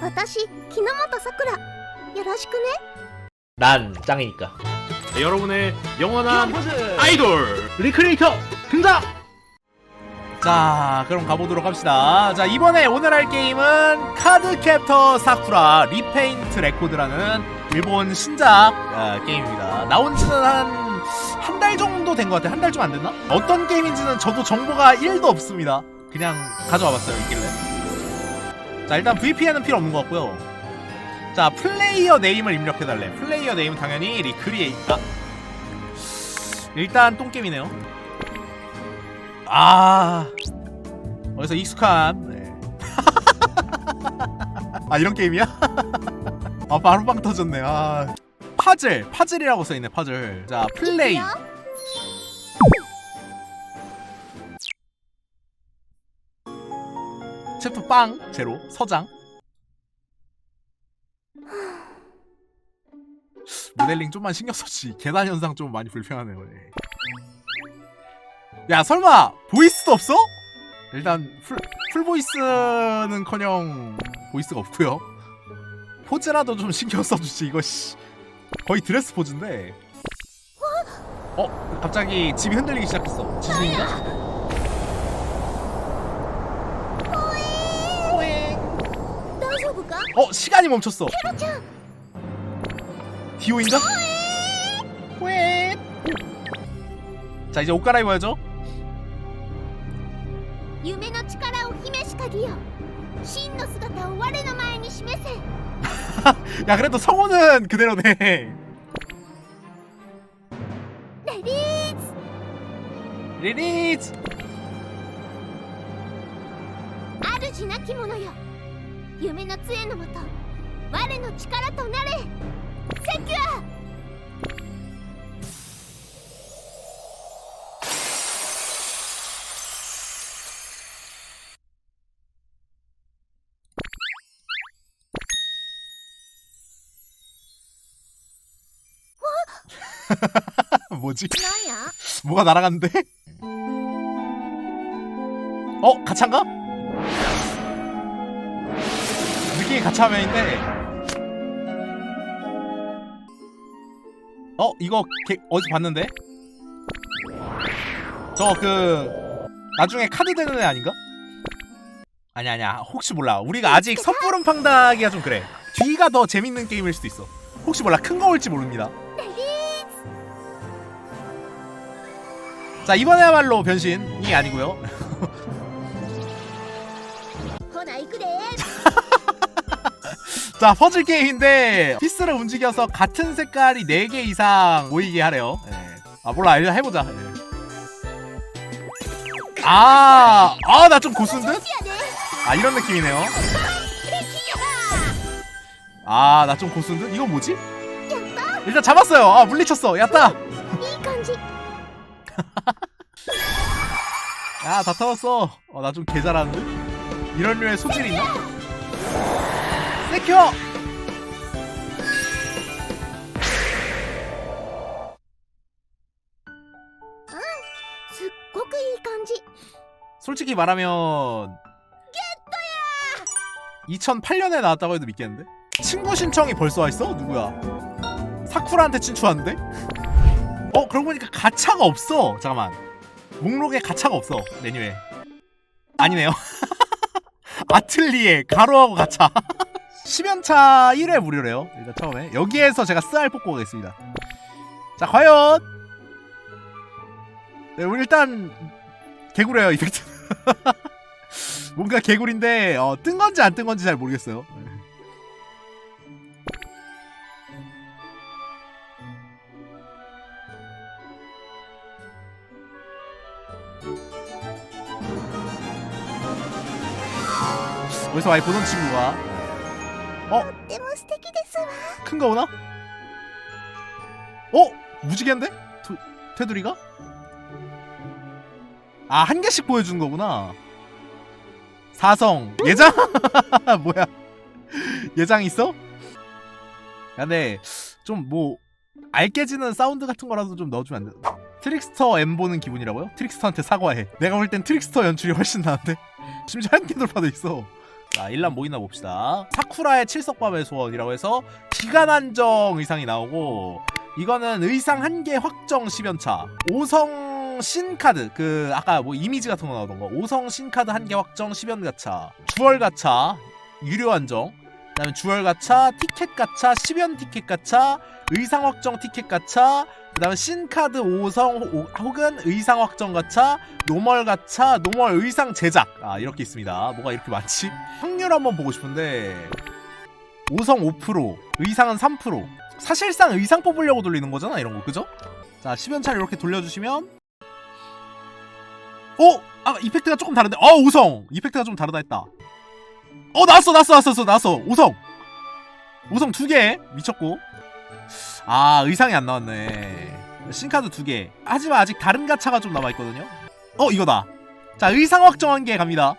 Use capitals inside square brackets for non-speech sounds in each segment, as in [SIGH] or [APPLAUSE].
私木之本さくらよろしくね 난 짱이니까. 네, 여러분의 영원한 포즈 아이돌 리크리에이터 등장. 자 그럼 가보도록 합시다 자 이번에 오늘 할 게임은 카드캡터 사쿠라 리페인트 레코드라는 일본 신작 어, 게임입니다 나온 지는 한 한 달 정도 된 것 같아요 한 달 좀 안 됐나? 어떤 게임인지는 저도 정보가 1도 없습니다 그냥 가져와 봤어요 있길래 자 일단 VPN은 필요 없는 것 같고요. 자 플레이어 네임을 입력해달래. 플레이어 네임은 당연히 리크리에이터 일단 똥게임이네요. 아 어디서 익숙한 네. [LAUGHS] 아 이런 게임이야? [LAUGHS] 아 바로 빵 터졌네. 아 파즐 파즐이라고 써있네 파즐. 자 플레이 하트 빵 제로 서장. 모델링 좀만 신경 썼지. 계단 현상 좀 많이 불편하네요. 예. 야 설마 보이스도 없어? 일단 풀, 풀보이스는커녕 보이스가 없고요. 포즈라도 좀 신경 써주지 이거 씨. 거의 드레스 포즈인데. 어? 갑자기 집이 흔들리기 시작했어? 지진인가? 어 시간이 멈췄어 ペロちゃん 디오인가? 왜? 자 이제 옷 갈아입어야죠 夢の力を姫しかりよ真の姿を我の前に示せ [LAUGHS] 야 그래도 성우는 그대로네 レディーズ 리리즈 主なき者よ 夢の杖のもと我の力となれセキュア [LAUGHS] 뭐지? なんや 뭐가 날아갔는데? 어? 가차인가? 이게 가차면인데. 어? 이거 개, 어디서 봤는데? 저 그 나중에 카드 되는 애 아닌가? 아니 아니야. 혹시 몰라. 우리가 아직 섣부른 팡다기가 좀 그래. 뒤가 더 재밌는 게임일 수도 있어. 혹시 몰라. 큰 거 올지 모릅니다. 자 이번에야말로 변신이 아니고요. [LAUGHS] [LAUGHS] 자 퍼즐 게임인데 피스를 움직여서 같은 색깔이 4개 이상 모이게 하래요 네. 아 몰라 일단 해보자 네. 아아 나 좀 고수인 듯? 아 이런 느낌이네요 아 나 좀 고수인 듯? 이건 뭐지? 일단 잡았어요 아 물리쳤어 야따 야다 타봤어 어, 나 좀 개잘하는데? 이런 류의 소질이 있나? 가르켜 솔직히 말하면 2008년에 나왔다고 해도 믿겠는데? 친구 신청이 벌써 와있어? 누구야? 사쿠라한테 친추한데? 어? 그러고 보니까 가차가 없어 잠깐만 목록에 가차가 없어 메뉴에 아니네요 [LAUGHS] 아틀리에 가로하고 가차 [LAUGHS] 10연차 1회 무료래요. 일단 처음에. 여기에서 제가 쓰알 뽑고 오겠습니다. 자 과연! 네 우리 일단 개구래요 이펙트. [LAUGHS] 뭔가 개구리인데 어, 뜬 건지 안 뜬 건지 잘 모르겠어요. 어디서 많이 보던 친구가 とっても素敵ですわ 큰 거 오나? 어? 무지개인데? 도, 테두리가? 아, 한 개씩 보여주는 거구나. 사성, 예장? [LAUGHS] 뭐야? 예장 있어? 야, 근데, 좀 뭐, 알깨지는 사운드 같은 거라도 좀 넣어주면 안 돼? 트릭스터 M 보는 기분이라고요? 트릭스터한테 사과해. 내가 볼 땐 트릭스터 연출이 훨씬 나은데? [LAUGHS] 심지어 한개 돌파도 있어. 자, 일란 뭐 있나 봅시다. 사쿠라의 칠석밤의 소원이라고 해서 기간 한정 의상이 나오고 이거는 의상 한 개 확정 10연차. 오성 신카드 그 아까 뭐 이미지 같은 거 나오던 거 오성 신카드 한 개 확정 10연 가차. 주얼 가차 유료 한정. 그다음에 주얼 가차, 티켓 가차, 10연 티켓 가차, 의상 확정 티켓 가차, 그다음에 신카드 5성 호- 혹은 의상 확정 가차, 노멀 가차, 노멀 의상 제작. 아, 이렇게 있습니다. 뭐가 이렇게 많지? 확률 한번 보고 싶은데 5성 5%, 의상은 3%. 사실상 의상 뽑으려고 돌리는 거잖아, 이런 거. 그죠? 자, 10연차를 이렇게 돌려주시면 어? 아, 이펙트가 조금 다른데. 어, 5성. 이펙트가 좀 다르다 했다. 어, 나왔어, 나왔어, 나왔어, 나왔어. 5성. 5성 두 개. 미쳤고. 아 의상이 안 나왔네 신카드 두개 하지만 아직 다른 가차가 좀 남아있거든요 어 이거다 자 의상 확정한 게 갑니다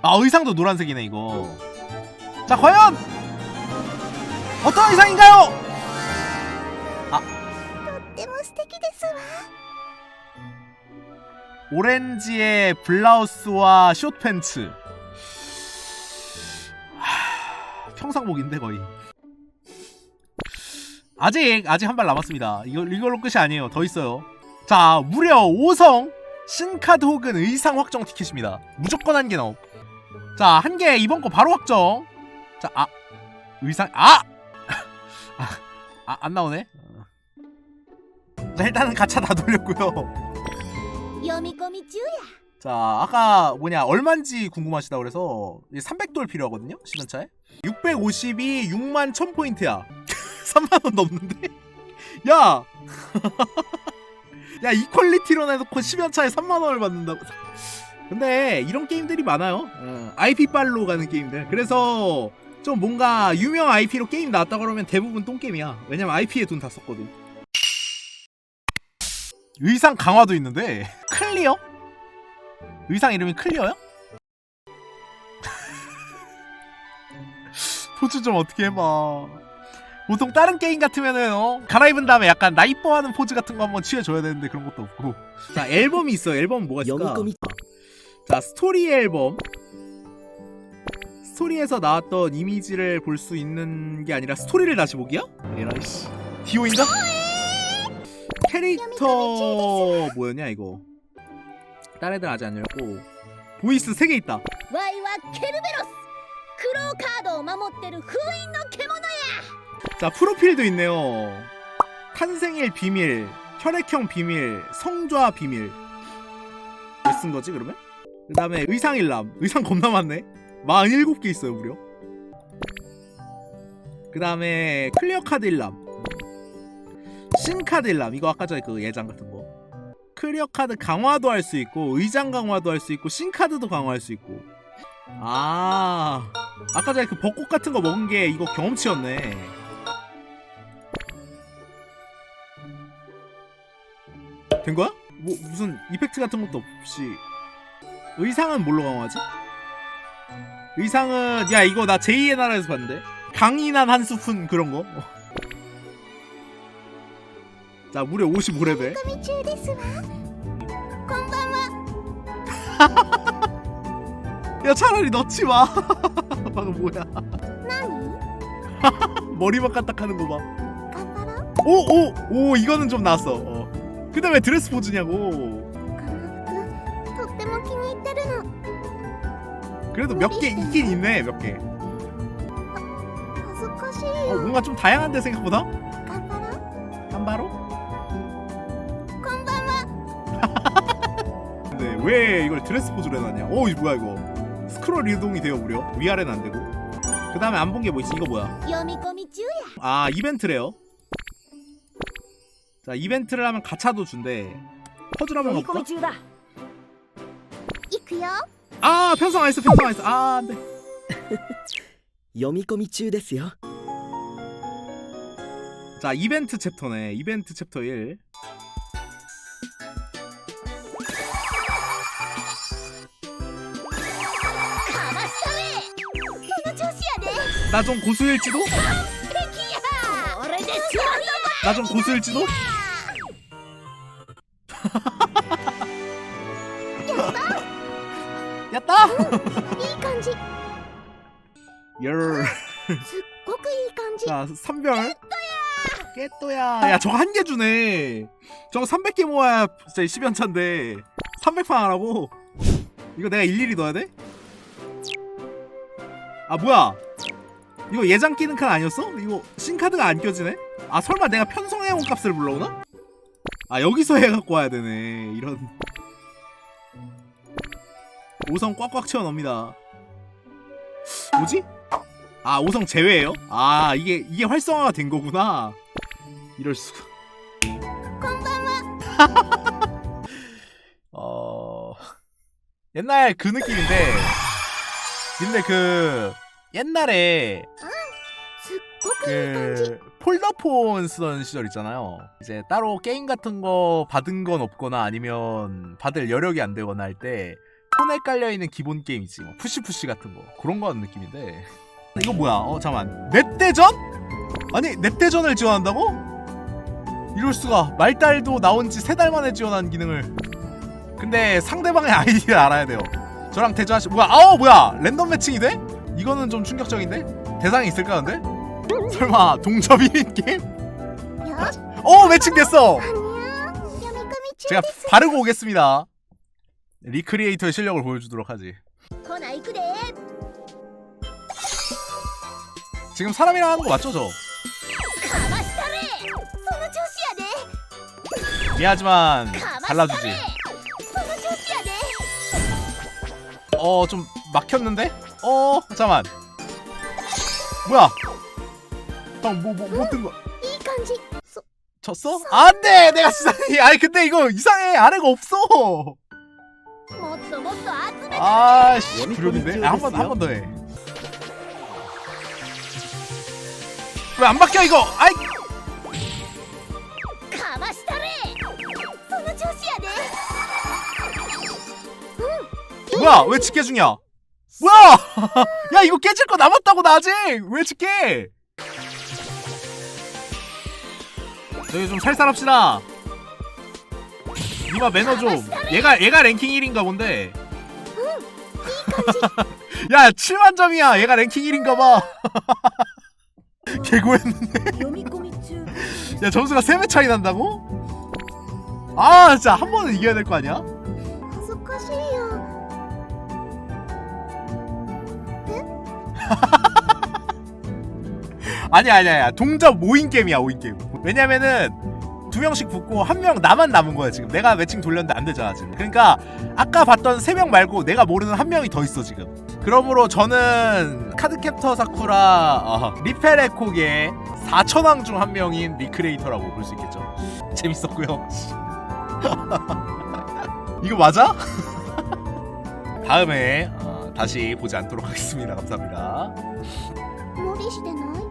아 의상도 노란색이네 이거 자 과연 어떤 의상인가요 で 오렌지의 블라우스와 숏팬츠. 하, 평상복인데 거의. 아직 아직 한 발 남았습니다. 이거, 이걸로 끝이 아니에요. 더 있어요. 자 무려 5성 신카드 혹은 의상 확정 티켓입니다. 무조건 한 개 나옴. 자한 개 이번 거 바로 확정. 자아 의상 [LAUGHS] 아! 아, 안 나오네? 어. 자 일단은 가차 다 돌렸고요 여미꼬미쭈야. 자 아까 뭐냐 얼만지 궁금하시다 그래서 300돌 필요하거든요 시간차에? 650이 6만 1000포인트야. 3만원 넘는데? 야! [LAUGHS] 야 이 퀄리티로 내놓고 10연차에 3만원을 받는다고. 근데 이런 게임들이 많아요. 어, IP빨로 가는 게임들. 그래서 좀 뭔가 유명 IP로 게임 나왔다 그러면 대부분 똥게임이야. 왜냐면 IP에 돈 다 썼거든. 의상 강화도 있는데. 클리어? 의상 이름이 클리어요? 포즈 좀 어떻게 해봐. 보통 다른 게임 같으면은 어? 갈아입은 다음에 약간 나 이뻐하는 포즈 같은 거 한번 취해줘야 되는데 그런 것도 없고. 자 앨범이 있어. 앨범 뭐가 있을까? 자 스토리 앨범. 스토리에서 나왔던 이미지를 볼 수 있는 게 아니라 스토리를 다시 보기야? 에라이씨 디오인가? 캐릭터 뭐였냐 이거? 딴 애들 아직 안 열고 보이스 3개 있다. わいはケルベロスクローカードを守ってる封印の獣や 자 프로필도 있네요. 탄생일 비밀, 혈액형 비밀, 성좌 비밀. 왜 쓴 거지 그러면? 그 다음에 의상일람. 의상 겁나 많네. 47개 있어요 무려. 그 다음에 클리어 카드 일람. 신카드 일람. 이거 아까 전에 그 예장 같은 거. 클리어 카드 강화도 할 수 있고 의장 강화도 할 수 있고 신카드도 강화할 수 있고. 아 아까 전에 그 벚꽃 같은 거 먹은 게 이거 경험치였네. 된 거야? 뭐 무슨 이펙트 같은 것도 없이 의상은 뭘로 강화하지? 의상은 야 이거 나 제2의 나라에서 봤는데 강인한 한 스푼 그런 거. 나 무려 55레벨. [LAUGHS] 야 차라리 넣지 마. [LAUGHS] 방금 뭐야? [LAUGHS] 머리만 까딱하는 거 봐. 오오오 오, 오, 이거는 좀 났어. 근데 왜 드레스 포즈냐고. 그래도 몇 개 있긴 있네 몇 개. 어, 뭔가 좀 다양한데 생각보다. は 근데 왜 이걸 드레스 포즈로 해놨냐? 어, 이거 뭐야 이거? 스크롤 이동이 돼요 무려. 위아래는 안 되고. 그 다음에 안 본 게 뭐 있지? 이거 뭐야? 読み込み中や 아 이벤트래요. 자 이벤트를 하면 가차도 준대. 퍼즐 한번 読み込 가볼까? み中だ行くよ 아 편성 안 했어 편성 안 했어. 아 안돼. 読み込み中ですよ 자 [LAUGHS] 이벤트 챕터네. 이벤트 챕터 1. 나 좀 고수일지도? 敵やこれで終わりや 나 좀 고수일지도? [LAUGHS] 야따! いい感じすっ 열. ごくいい感じ 자, 3별. 깨또야. 야, 저거 한 개 주네. 저거 300개 모아야 진짜 10연차인데. 300판 하라고? 이거 내가 일일이 넣어야 돼? 아, 뭐야? 이거 예장 끼는 칸 아니었어? 이거 신카드가 안 껴지네? 아 설마 내가 편성해온 값을 불러오나? 아 여기서 [LAUGHS] 해갖고 와야 되네 이런 오성 꽉꽉 채워 넣습니다 뭐지? 아 오성 제외예요? 아 이게 이게 활성화가 된 거구나 이럴 수가 [LAUGHS] 어 옛날 그 느낌인데 근데 그 옛날에 그 폴더폰 쓰던 시절 있잖아요. 이제 따로 게임 같은 거 받은 건 없거나 아니면 받을 여력이 안 되거나 할 때 폰에 깔려 있는 기본 게임 있지, 뭐 푸시푸시 같은 거 그런 거 하는 느낌인데 이거 뭐야? 어 잠만 넷대전? 아니 넷대전을 지원한다고? 이럴 수가 말달도 나온 지 세 달 만에 지원한 기능을. 근데 상대방의 [LAUGHS] 아이디를 알아야 돼요. 저랑 대전하시 뭐야? 아우 뭐야? 랜덤 매칭이 돼? 이거는 좀 충격적인데? 대상이 있을까 근데? 설마 동접 1인 [LAUGHS] 게임? 어 매칭됐어! 제가 바르고 오겠습니다 리크리에이터의 실력을 보여주도록 하지 지금 사람이랑 하는 거 맞죠 저? 미안하지만 달라주지 어 좀 막혔는데? 어 잠깐만 뭐야 형뭐뭐못든 거 いい感じそ 졌어? 안돼 내가 이상해 아니 근데 이거 이상해 아래가 없어 もっともっと集めて 아씨 여미 불효인데? 코미디어 한 번 한 됐어요? 번 더 해. 왜 안 바뀌어 이거? 아이 かましたれその調子やで 뭐야 왜 집게 중이야? 뭐야! [LAUGHS] 야 이거 깨질 거 남았다고 나 아직! 왜 짓게! 저기 좀 살살합시다 니마 매너 좀 얘가 얘가 랭킹 1인가 본데 [LAUGHS] 야 7만 점이야 얘가 랭킹 1인가 봐 [LAUGHS] 개고했는데 야 점수가 3배 차이 난다고? 아 진짜 한 번은 이겨야 될 거 아니야? [LAUGHS] 아니야 아니야 아니야. 동접 5인 게임이야 5인 게임. 왜냐면은 두 명씩 붙고 한 명 나만 남은 거야 지금. 내가 매칭 돌렸는데 안 되잖아 지금. 그러니까 아까 봤던 세 명 말고 내가 모르는 한 명이 더 있어 지금. 그러므로 저는 카드캡터 사쿠라 어, 리페레콕의 4천왕 중 한 명인 리크레이터라고 볼 수 있겠죠. 재밌었고요. [LAUGHS] 이거 맞아? [LAUGHS] 다음에 어, 다시 보지 않도록 하겠습니다 감사합니다 [LAUGHS] 無理してない